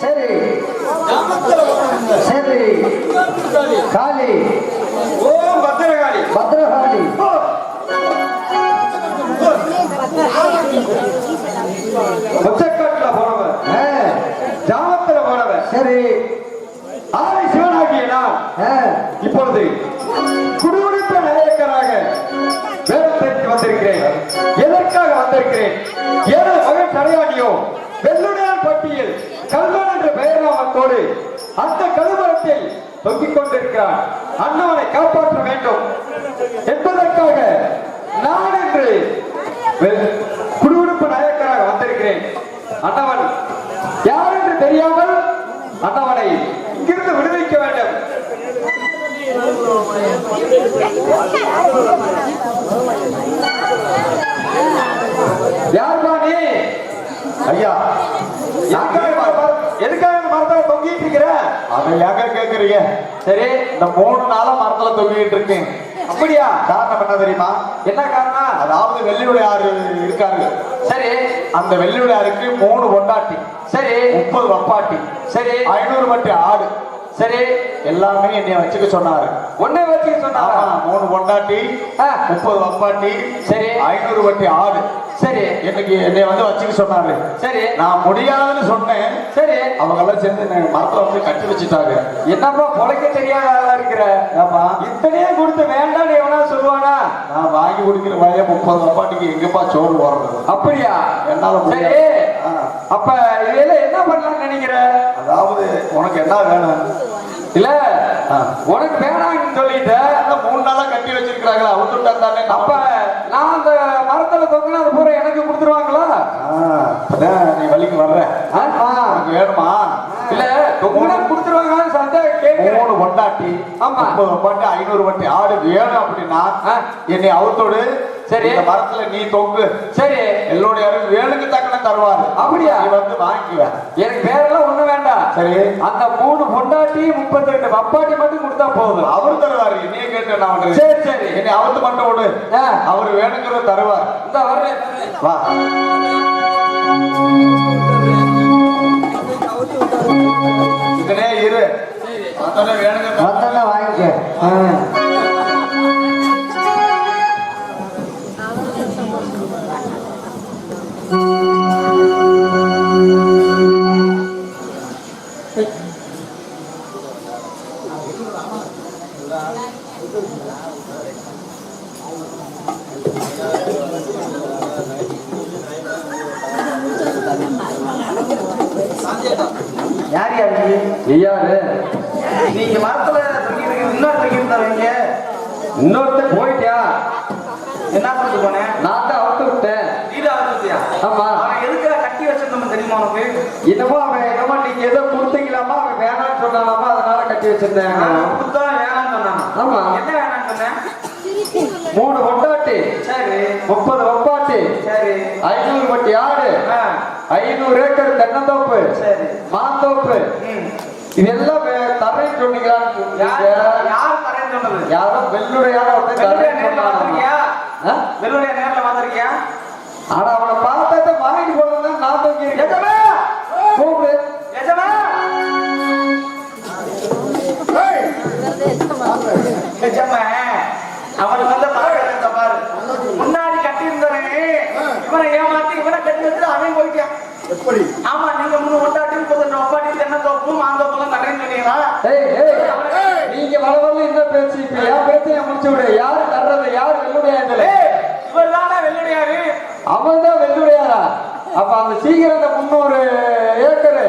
சரி. சரி. காளி ஓம் பத்ரகாளி கொச்சக்காட்டுல போனவன் ஆ, ஜாமத்துல போனவன் சரி. ஆலை சிவனாகிய நான் இப்பொழுது குடியுடித்த நாயக்கராக வேடத்திற்கு வந்திருக்கிறேன். எதற்காக வந்திருக்கிறேன்? எனது மகன் தலையாடியோ வெள்ளுடையான் பட்டியில் கல்வன் என்ற பெயர் அந்த கழுமரத்தில் தொங்கிக் கொண்டிருக்கிறார் அண்ணவனை காப்பாற்ற வேண்டும் என்பதற்காக நான் என்று வெ- குடியுடுப்பு நாயக்கராக வந்திருக்கிறேன் அண்ணவன் யார் என்று தெரியாமல் அண்ணவனை இங்கிருந்து விடுவிக்க வேண்டும் யாருமா நீ ஐயா எதுக்காக இந்த மர- எதுக்காக இந்த மரத்துல தொங்கிட்டு இருக்கிற அதை ஏங்க கேக்குறீங்க சரி இந்த மூணு நாளா மரத்துல தொங்கிட்டு இருக்கேன். அப்படியா? காரணம் என்ன தெரியுமா? என்ன காரணம் அதாவது வெள்ளியுடைய ஆறு இருக்காரு சரி அந்த வெள்ளியுடைய ஆறுக்கு மூணு பொண்டாட்டி சரி. முப்பது வப்பாட்டி சரி. ஐநூறு வட்டி ஆடு. சரி. எல்லாமே என்னைய வச்சுக்க சொன்னாரு. ஒன்னே வச்சு சொன்னாரா? மூணு பொண்டாட்டி. முப்பது வப்பாட்டி சரி. ஐநூறு வட்டி ஆடு. சரி. இன்னைக்கு என்னைய வந்து வச்சுக்க சொன்னாரு. சரி. நான் முடியாதுன்னு சொன்னேன். சரி. அவங்க எல்லாம் சேர்ந்து என்னை மரத்துல வந்து கட்டி வச்சுட்டாங்க. என்னப்பா பொழைக்க தெரியாத ஆளா இருக்கிற? ஏப்பா இத்தனையே கொடுத்து வேண்டாம் எவனா சொல்லுவானா? நான் வாங்கி குடிக்கிற வய முப்பது வப்பாட்டிக்கு எங்கப்பா சோறு வர்றது அப்படியா? என்னால. சரி. அப்ப இதெல்லாம் என்ன பண்ணலாம்னு நினைக்கிற? அதாவது உனக்கு என்ன வேணும்? இல்ல. உனக்கு வேணாம்னு சொல்லிட்ட. அதான் மூணு நாளா கட்டி வச்சிருக்காங்களா அவுத்துட்டா தானே அப்ப நான் அந்த தொங்கினா அது பூரா எனக்கு கொடுத்துருவாங்களா அதான் நீ வழிக்கு வர்ற. உனக்கு வேணுமா இல்ல தொங்குனா கொடுத்துருவாங்களான்னு சந்தேகம் கேட்கிறேன் மூணு பொண்டாட்டி ஆமா. ஐநூறு வட்டி ஆடு வேணும் அப்படின்னா. என்னை அவுத்தோடு சரி. இந்த மரத்துல நீ தொங்கு. சரி. எல்லோருடைய வேணுக்கு தக்கன தருவாரு. அப்படியா? நீ வந்து வாங்கிக்குவ எனக்கு வேறெல்லாம் ஒண்ணு வேண்டாம். சரி. அந்த மூணு பொண்டாட்டி முப்பத்தி ரெண்டு வப்பாட்டி மட்டும் கொடுத்தா போதும். அவர் தருவாரு. நீ கேட்டு நான் சரி சரி. என்னை அவுத்து மட்டும் விடு. அவர் வேணுங்கிறத தருவார். இந்த வரேன் வா. இன்னொரு தொங்கிட்டு தரீங்க இன்னொருத்தன் போயிட்டியா? என்ன சொல்லிட்டு போனேன் நான் தான் அவுத்து விட்டேன். வீடு ஆரம்பிச்சியா ஆமா. அவன் எதுக்காக கட்டி வச்சிருந்தோம் தெரியுமா உனக்கு? என்னமோ அவன் என்னமோ நீங்க ஏதோ கொடுத்தீங்களாமா? அவன் வேணாம்னு சொன்னாலாமா? அதனால கட்டி வச்சிருந்தேன். கொடுத்தா வேணாம்னு சொன்னான்? ஆமா. என்ன வேணாம்னு சொன்னேன்? மூணு பொண்டாட்டி. சரி. முப்பது வப்பாட்டி. சரி. ஐநூறு வட்டி ஆடு. ஐநூறு ஏக்கர் தென்னந்தோப்பு. சரி. மாந்தோப்பு. இதெல்லாம் தரேன்னு சொன்னீங்களான்னு யார். யார் தரேன்னு சொன்னது யாரோ வெள்ளுடையான ஒருத்தன் வெள்ளுடைய நேர்ல ஆ? வெள்ளுடைய நேர்ல பார்த்திருக்கியா ஆனா அவனை சீக்கிரம் அந்த முன்னூறு ஏக்கரு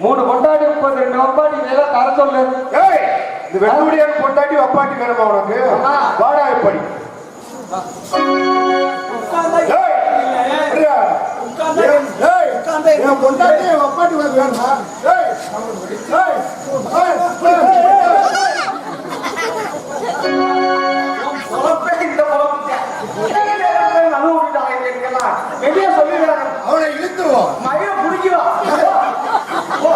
மூணு கொண்டாடி முப்பத்தி ரெண்டு வப்பாடி இதெல்லாம் தர சொல்லு ஏய் இந்த வெள்ளுடையான் பொண்டாட்டி வப்பாட்டி வேணுமா உனக்கு. வாடா எப்படி என் பொண்டாட்டி வப்பாட்டி வேணுமா? அவனை இழுத்துருவோம் மழைய குடிக்கிறோம் போ,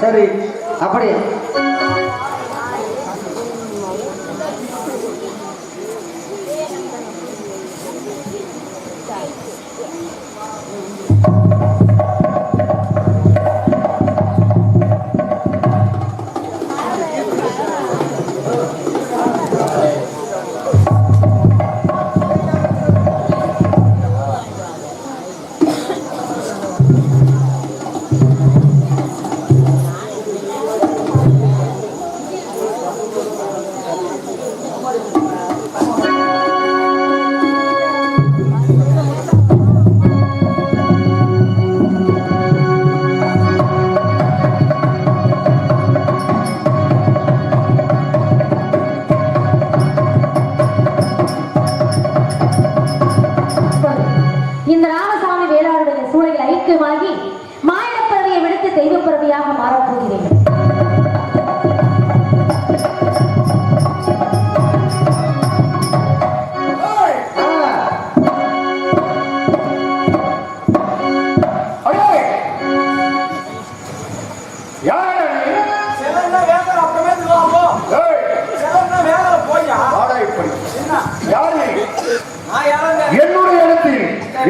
சரி அப்படி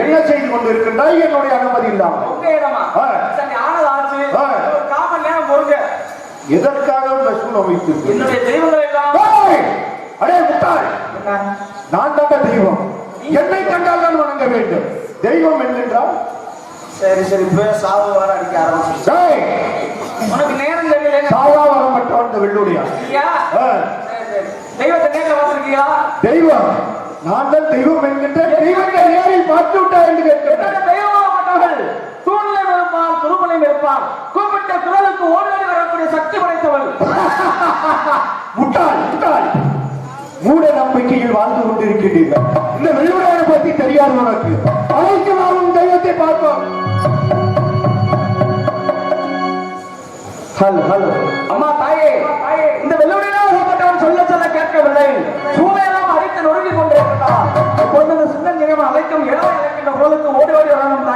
என்ன செய்து கொண்டிருக்கின்றாய்? என்னுடைய அனுமதி இல்லாமல். எதற்காக தெய்வங்கள் எல்லாம் அடே முட்டாள்? நான் தாங்க தெய்வம். என்னை கண்டால் தான் வணங்க வேண்டும். தெய்வம் என்னென்றால்? சரி சரி இப்ப சாவு வர அடிக்க ஆரம்பிச்சு உனக்கு நேரம் தெரியல சாவா வெள்ளுடையா. ஐயா ஆ, சரி, சரி. தெய்வத்தை நேரில் பார்த்திருக்கீங்களா? தெய்வம். தான் தெய்வம் என்கின்ற தெய்வத்தை நேரில் பார்த்து விட்டா என்று என்னோட தெய்வமாகப்பட்டவர்கள் தூணிலையும் இருப்பார் துருமலையும் இருப்பார் கூப்பிட்ட குரலுக்கு ஓடி வரக்கூடிய சக்தி படைத்தவள் முட்டாள் முட்டாள். மூட நம்பிக்கையில் வாழ்ந்து கொண்டிருக்கின்றீர்கள். இந்த வெள்ளுடையான பத்தி தெரியாது உனக்கு. அழைத்து வாழும் தெய்வத்தை பார்ப்போம். Hello hello. அம்மா தாயே இந்த வெள்ளுடையாகப்பட்டவன் சொல்ல சொல்ல கேட்கவில்லை சூளையெல்லாம் அடித்து சின்ன நிகழ்வு அழைக்கும் இடம் அழைக்கின்ற குரலுக்கு ஓடி ஓடி வரணும்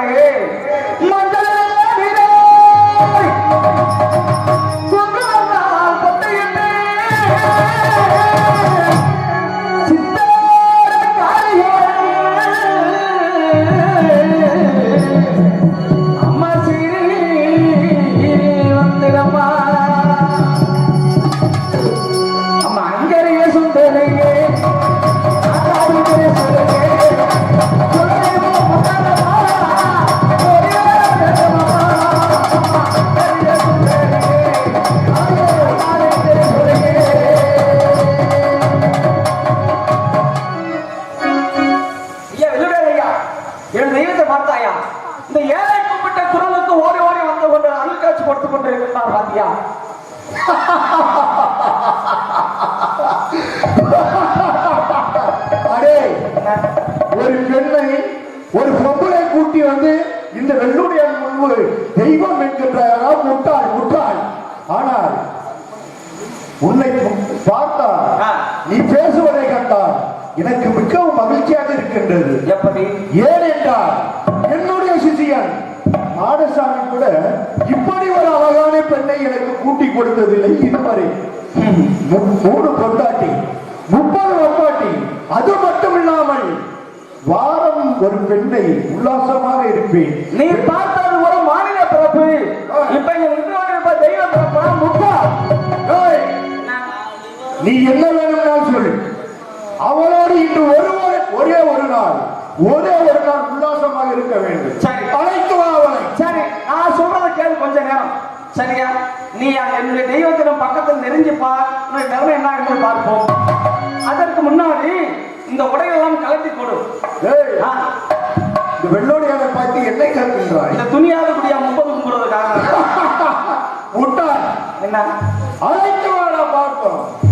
எனக்கு மிகவும் மகிழ்ச்சியாக இருக்கின்றது. எப்படி? ஏனென்றால் என்னுடைய சிஷியன் மாடசாமி கூட இப்படி ஒரு அழகான பெண்ணை எனக்கு கூட்டி கொடுத்ததில்லை இதுவரை. மு- மூணு பொண்டாட்டி முப்பது ஒப்பாட்டி அது மட்டும் இல்லாமல் வாரம் ஒரு பெண்ணை உல்லாசமாக இருப்பேன். நீ பார்த்தது ஒரு மாநில பிறப்பு. இப்ப கொண்டிருப்ப தெய்வ பிறப்பா நீ என்ன வேணும்னாலும் சொல்லு. அவளோடு இன்று ஒரு ஒரு- ஒரே ஒரு நாள் ஒரே ஒரு நாள் உல்லாசமாக இருக்க வேண்டும். சரி. அழைத்து வா அவளை. சரி நான் சொல்றதை கேளு கொஞ்ச நேரம். சரியா? நீ என்னுடைய தெய்வத்திடம் பக்கத்தில் நெருங்கி பார் நிலைமை என்ன என்று பார்ப்போம். அதற்கு முன்னாடி இந்த உடையெல்லாம் கலட்டி கொடு. இந்த வெள்ளோடியான பார்த்து என்னை கேட்கின்றாய் இந்த துணியாவது குடியா முப்பது கும்பிடுறதுக்காக. விட்டார் என்ன? அழைத்து வாடா பார்ப்போம்.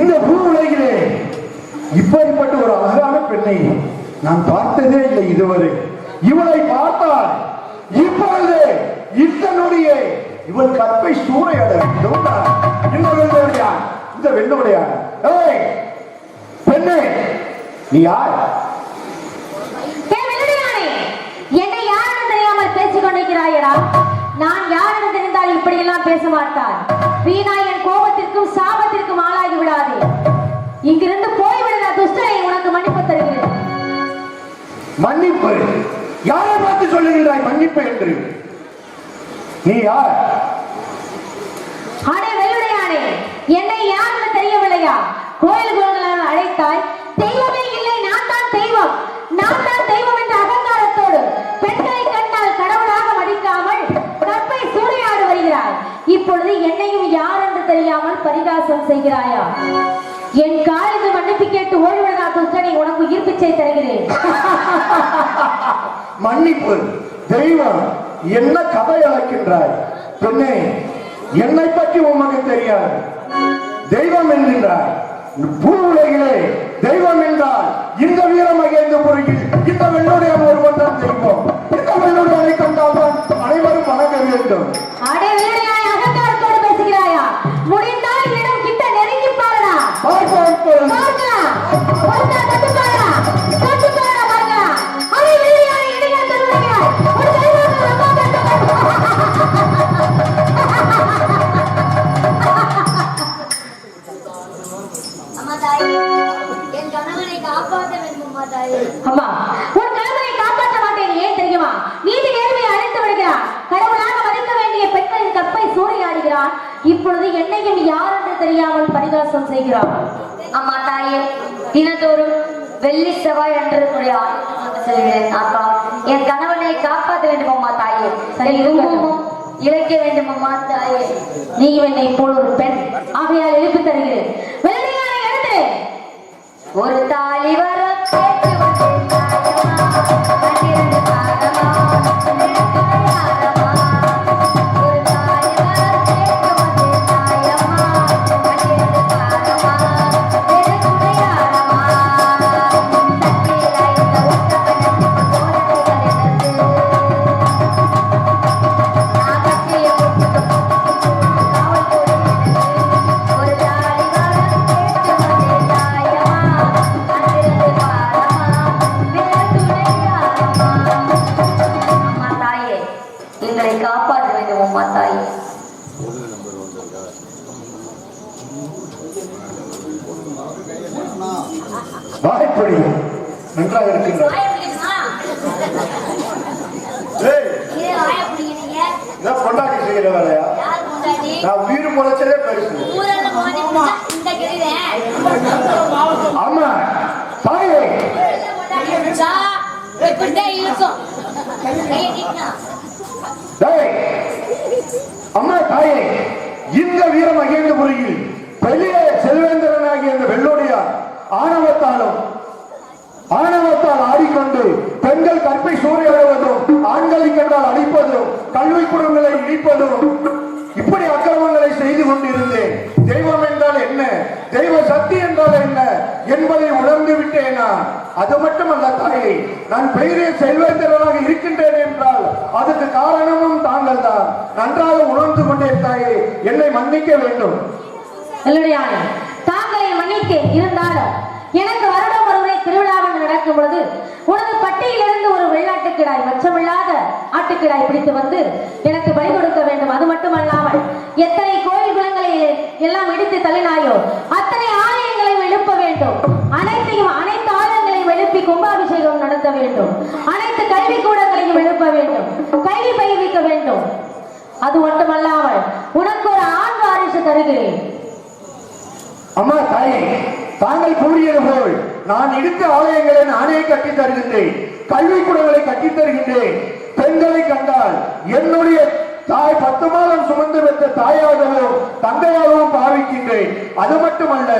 இந்த பூ உலகிலே இப்படிப்பட்ட ஒரு அழகான பெண்ணை நான் பார்த்ததே இல்லை இதுவரை. இவளை பார்த்தால் இப்பொழுது இத்தனுடைய இவள் கற்பை சூறையாட வேண்டும். இந்த வெள்ளோடையா இந்த வெள்ளோடையா ஏய் பெண்ணே நீ யார்? என்னை யாரென்று தெரியாமல் பேசிக் கொண்டிருக்கிறாயடா நான் யாரென்று தெரிந்தால் இப்படியெல்லாம் பேச மாட்டான் வீணா என் கோபத்திற்கும் சாபத்திற்கும் ஆளாகி விடாதே. இங்கிருந்து போய்விடுகிற துஷ்டனை உனக்கு மன்னிப்பு தருகிறேன். மன்னிப்பு. யாரை பார்த்து சொல்லுகின்றாய் மன்னிப்பு என்று? நீ யார்? அடே வெள்ளுடையானே என்னை யாருன்னு தெரியவில்லையா? கோயில் குளங்களால் அழைத்தாய் தெய்வமே இல்லை நான் தான் தெய்வம். நான் தான் தெய்வம் என்ற அகங்காரத்தோடு பெண்களை கண்டால் கடவுளாக மதிக்காமல் கற்பை சூறையாடு வருகிறாய் இப்பொழுது என்னையும் யார் தெரியாமல் பரிகாசம் செய்கிறாயா? என் காலுக்கு மன்னிப்பு கேட்டு ஓய்விடா துஷ்டனை உனக்கு உயிர் பிச்சை தருகிறேன். மன்னிப்பு. தெய்வம் என்ன கதை அழைக்கின்றாய்? பெண்ணே என்னை பற்றி உமக்கு தெரியாது. தெய்வம் என்கின்றாய் பூ உலகிலே தெய்வம் என்றால் இந்த வீர மகேந்திரபுரியில் இந்த வெள்ளுடைய ஒருவன் தான் தெய்வம். இந்த வெள்ளுடைய தான் அனைவரும் வணங்க வேண்டும். இப்பொழுது என்னையும் யார் என்று தெரியாமல் பரிகாசம் செய்கிறான் அம்மா தாயே தினத்தோறும் வெள்ளி செவ்வாய் அன்று என்னுடைய செல்கிறேன். அப்பா என் கணவனை காப்பாற்ற வேண்டும் அம்மா தாயே. குங்குமம் இழைக்க வேண்டும் அம்மா தாயே. நீயும் என்னை போல் ஒரு பெண். ஆகையால் எழுப்பி தருகிறேன். ஒரு தாலி வர கேட்டு செய்யற வேலையா நான் உயிர் முளைச்சதே பெருசு. இந்த ஆமா. டேய், அம்மா தாயே. இந்த வீர மகேந்திரபுரியில் பெரிய செல்வேந்திரனாகிய அந்த வெள்ளோடியார் ஆணவத்தாலும் ஆணவத்தால் ஆடிக்கொண்டு பெண்கள் கற்பை அடிப்பதும் கல்விக்கூடங்களை இடிப்பதும் இப்படி அக்கிரமங்களை செய்து கொண்டிருந்தேன். தெய்வம் என்றால் என்ன? தெய்வ சக்தி என்றால் என்ன? என்பதை உணர்ந்து விட்டேனா? அது மட்டுமல்ல தாயே நான் பெயரே செல்வேந்திரனாக இருக்கின்றேன் என்றால் அதுக்கு காரணமும் தாங்கள் தான் நன்றாக உணர்ந்து கொண்டேன் தாயே என்னை மன்னிக்க வேண்டும். தாங்களை மன்னிக்க இருந்தாலும் எனக்கு வருடம் ஒருமுறை திருவிழாவில் நடக்கும் பொழுது உனது பட்டியிலிருந்து ஒரு வெள்ளாட்டுக்கிடாய் மச்சமில்லாத ஆட்டுக்கிடாய் பிடித்து வந்து எனக்கு பலி கொடுக்க வேண்டும். அது மட்டுமல்லாமல் எத்தனை கோயில் குளங்களை எல்லாம் இடித்து தள்ளினாயோ அத்தனை ஆலயங்களையும் எழுப்ப வேண்டும். அனைத்தையும் அனைத்து ஆலயங்களையும் எழுப்பி கும்பாபிஷேகம் நடத்த வேண்டும். அனைத்து கல்வி கூடங்களையும் எழுப்ப வேண்டும். கல்வி பயிர்விக்க வேண்டும். அது மட்டுமல்லாமல் உனக்கு ஒரு ஆண் வாரிசு தருகிறேன். அம்மா தாயே தாங்கள் கூறியது போல் நான் இடித்த ஆலயங்களை நானே கட்டி தருகின்றேன் கல்விக்கூடங்களை கட்டி தருகின்றேன் பெண்களை கண்டால் என்னுடைய தாய் பத்து மாதம் சுமந்து பெற்ற தாயாகவும் தந்தையாகவும் பாவிக்கின்றேன். அது மட்டுமல்ல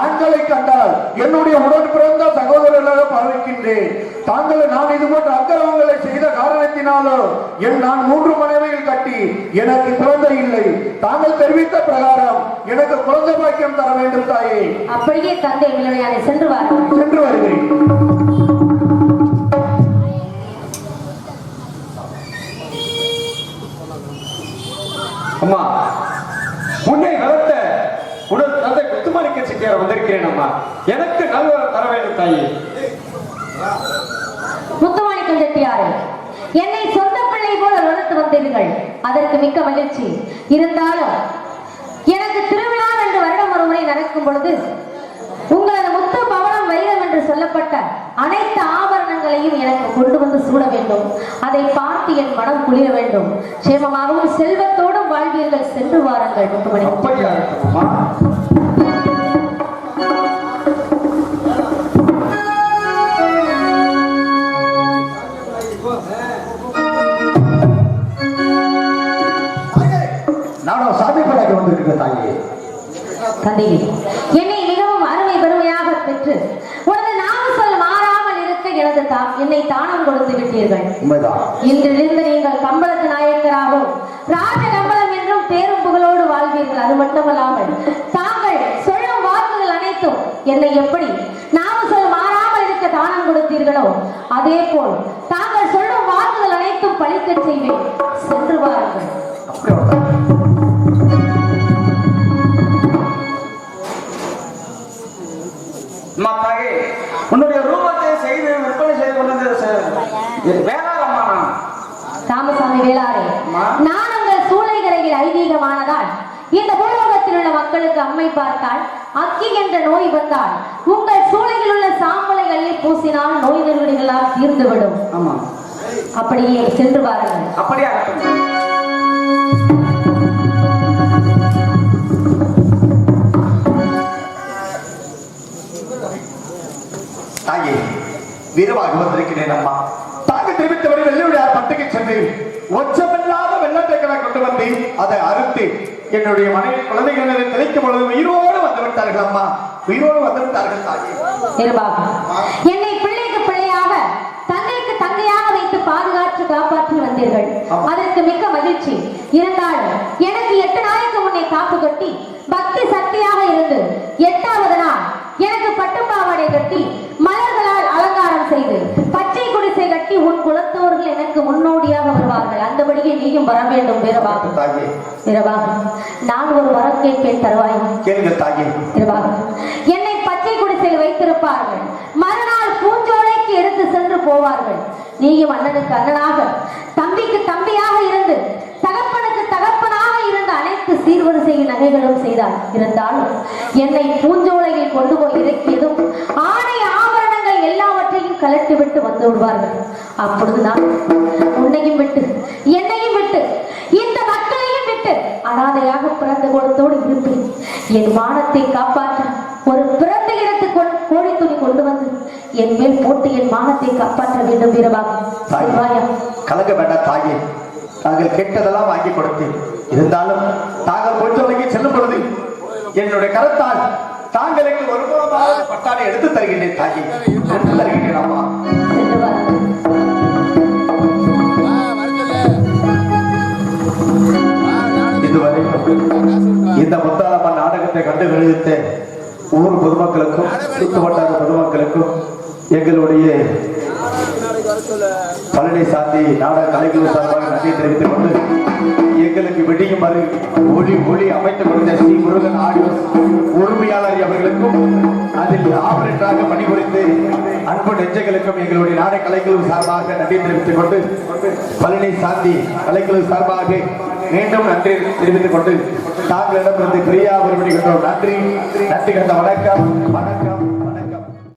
ஆண்களை கண்டால் என்னுடைய உடன் பிறந்த சகோதரர்களாக பாவிக்கின்றேன். தாங்கள் நான் இது போன்ற அக்கிரமங்களை செய்த காரணத்தினாலோ என் நான் மூன்று மனைவிகள் கட்டி எனக்கு குழந்தை இல்லை. தாங்கள் தெரிவித்த பிரகாரம் எனக்கு குழந்தை பாக்கியம் தர வேண்டும் தாயே. அப்படியே தந்தை சென்று வருகிறேன். அம்மா உன்னை வளர்த்த உடல் தந்தை குத்துமாணிக்க சிக்கியார் வந்திருக்கிறேன் அம்மா. எனக்கு நல்வரம் தர வேண்டும் தாயி. முத்துமாணிக்க செட்டியாரே என்னை சொந்த பிள்ளை போல வளர்த்து வந்தீர்கள். அதற்கு மிக்க மகிழ்ச்சி. இருந்தாலும் எனக்கு திருவிழா என்று வருடம் ஒரு முறை நடக்கும் பொழுது உங்களது முத்து பவனம் வைரம் என்று சொல்லப்பட்ட அனைத்து ஆபரணங்களையும் எனக்கு கொண்டு வந்து சூட வேண்டும். அதை பார்த்து என் மனம் குளிர வேண்டும். சேமமாகவும் செல்வத்தோடும் வாழ்வீர்கள் சென்று வாருங்கள் அப்படியா இருக்கட்டும் அம்மா நானும் சாமி தாயே. என்னை மிகவும் அருமை பெருமையாக பெற்று உனது நாம சொல் மாறாமல் இருக்க எனது என்னை தானம் கொடுத்து விட்டீர்கள். இன்றிலிருந்து நீங்கள் கம்பளத்து அது மட்டுமல்லாமல் தாங்கள் சொல்லும் வாக்குகள் அனைத்தும் என்னை எப்படி நாம சொல் மாறாமல் இருக்க தானம் கொடுத்தீர்களோ அதே போல் தாங்கள் சொல்லும் வாக்குகள் அனைத்தும் பழிக்க செய்வேன். வந்தால் உங்கள் சூளையில் உள்ள சாம்பலை அள்ளி பூசினால் நோய் நெருக்கடிகளால் தீர்ந்துவிடும். ஆமா. அப்படியே சென்று வாருங்கள். அப்படியா. தாயே வீரமாக வந்திருக்கிறேன் அம்மா. தாங்க தெரிவித்தபடி வெள்ளையுடையார் பட்டுக்கு சென்று ஒச்சமில்லாத வெள்ளத்தைகளை கொண்டு வந்து அதை அறுத்து என்னுடைய மனைவி குழந்தைகளை தெளிக்கும் பொழுது உயிரோடு வந்து விட்டார்கள் அம்மா. உயிரோடு வந்து விட்டார்கள் தாயே என்னை பிள்ளைக்கு பிள்ளையாக தங்கைக்கு தங்கையாக வைத்து பாதுகாத்து காப்பாற்றி வந்தீர்கள். அதற்கு மிக்க மகிழ்ச்சி. இருந்தாலும் எனக்கு எட்டு நாளைக்கு முன்னே காப்பு கட்டி பக்தி சக்தியாக இருந்து எட்டாவது நாள் எனக்கு பட்டுப்பாவாடை கட்டி மலர்களால் அலங்காரம் செய்து பச்சை குடிசை கட்டி உன் குலத்தோர்கள் எனக்கு முன்னோடியாக வருவார்கள். அந்தபடியே நீயும் வர வேண்டும் நான் ஒரு கேட்பேன் தருவாய். கேளுங்க தாயே. என்னை பச்சை குடிசையில் வைத்திருப்பார்கள். மறுநாள் பூஞ்சோலைக்கு எடுத்து சென்று போவார்கள். நீயும் அண்ணனுக்கு அண்ணனாக தம்பிக்கு தம்பியாக இருந்து தகப்பனுக்கு தகப்பனாக இருந்த அனைத்து சீர்வரிசையின் நகைகளும் செய்தார் இருந்தாலும் என்னை பூஞ்சோலையில் கொண்டு போய் இறக்கியதும் ஆடை ஆபரணங்கள் எல்லாவற்றையும் கலட்டி விட்டு வந்து விடுவார்கள். அப்பொழுது நான் உன்னையும் விட்டு என்னையும் விட்டு இந்த மக்களையும் விட்டு அனாதையாக பிறந்த குலத்தோடு இருப்பேன் என் மானத்தை காப்பாற்ற ஒரு பிறந்த இடத்து கோழி துணி கொண்டு வந்து என் மேல் போட்டு என் மானத்தை காப்பாற்ற வேண்டும் சிவாயா. கலங்க வேண்டாம் தாயே. தாங்கள் கேட்டதெல்லாம் வாங்கி கொடுத்தேன். இருந்தாலும் தாங்கள் கொஞ்சம் செல்லும் பொழுது என்னுடைய கரத்தால் தாங்களுக்கு ஒரு மூலமாக பட்டாடை எடுத்து தருகின்றேன் தாயே. தருகின்றேன் அம்மா இந்த முத்தாலம்ம நாடகத்தை கண்டு கழித்த ஊர் பொதுமக்களுக்கும் சுத்து வட்டார பொதுமக்களுக்கும் எங்களுடைய பழனி சாத்தி நாடக கலைகள் சார்பாக நன்றி தெரிவித்துக் கொண்டு எங்களுக்கு வெடியும் மறு ஒளி ஒளி அமைத்துக் கொடுத்த ஸ்ரீ முருகன் ஆடியோஸ் உரிமையாளர் அவர்களுக்கும் அதில் ஆபரேட்டராக பணிபுரிந்து அன்பு நெஞ்சங்களுக்கும் எங்களுடைய நாடக கலைக்குழு சார்பாக நன்றி தெரிவித்துக் கொண்டு பழனி சாந்தி கலைக்குழு சார்பாக மீண்டும் நன்றி தெரிவித்துக் கொண்டு தாங்களிடமிருந்து பிரியா விரும்புகின்றோம். நன்றி. நன்றி கண்ட வணக்கம். வணக்கம்.